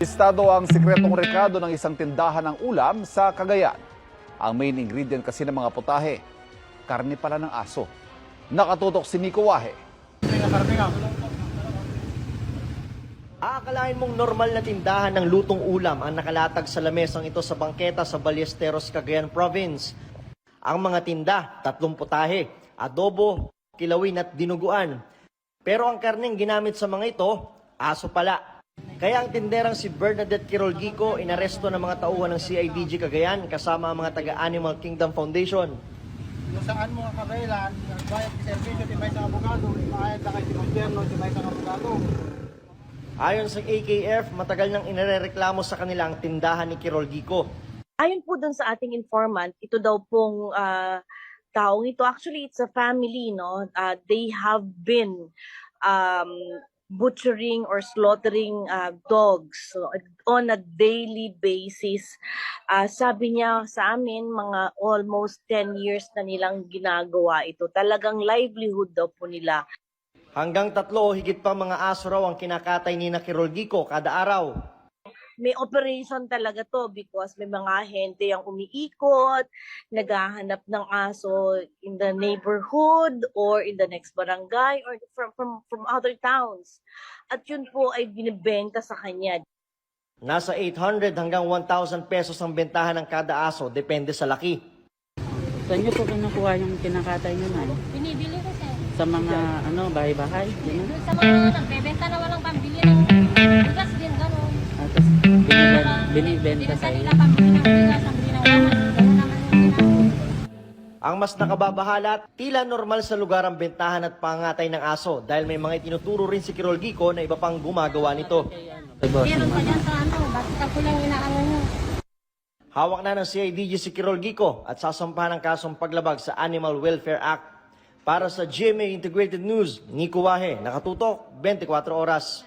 Estado ang sikretong rekado ng isang tindahan ng ulam sa Cagayan. Ang main ingredient kasi ng mga putahe, karne pala ng aso. Nakatutok si Nico Wahe. Aakalain mong normal na tindahan ng lutong ulam ang nakalatag sa lamesang ito sa bangketa sa Ballesteros, Cagayan Province. Ang mga tinda, tatlong putahe, adobo, kilawin at dinuguan. Pero ang karneng ginamit sa mga ito, aso pala. Kaya ang tinderang si Bernadette Kirolgico inaresto ng mga tauhan ng CIDG Cagayan kasama ang mga taga-Animal Kingdom Foundation. kung saan mo kakailan, bayad sa servisyo, tibay sa abogado, bayad na kay si gobyerno, tibay sa abogado. Ayon sa AKF, matagal nang inarereklamo sa kanila ang tindahan ni Kirolgico. Ayon po dun sa ating informant, ito daw pong ah, taong ito, actually it's a family, no? Ah, they have been um, butchering or slaughtering ah, dogs so, on a daily basis. Ah, sabi niya sa amin, mga almost 10 years na nilang ginagawa ito. Talagang livelihood daw po nila. Hanggang tatlo o higit pang mga aso raw ang kinakatay ni na Kirolgico kada araw. May operation talaga to because may mga ahente ang umiikot, naghahanap ng aso in the neighborhood or in the next barangay or from from from other towns. At yun po ay binibenta sa kanya. Nasa 800 hanggang 1,000 pesos ang bentahan ng kada aso, depende sa laki. Saan niyo po kinukuha yung kinakatay niyo na? Binibili ko sir. Sa mga ano, bahay-bahay? Yun sa mga nagbebenta na walang pambili binibenta, sa bigas, ang mas nakababahala, tila normal sa lugar ang bentahan at pangatay ng aso dahil may mga itinuturo rin si Kirolgico na iba pang gumagawa nito. Meron pa dyan sa ano, basta ko lang inaano nyo. Hawak na ng CIDG si Kirolgico at sasampahan ng kasong paglabag sa Animal Welfare Act. Para sa GMA Integrated News, Nico Wahe, nakatutok 24 oras.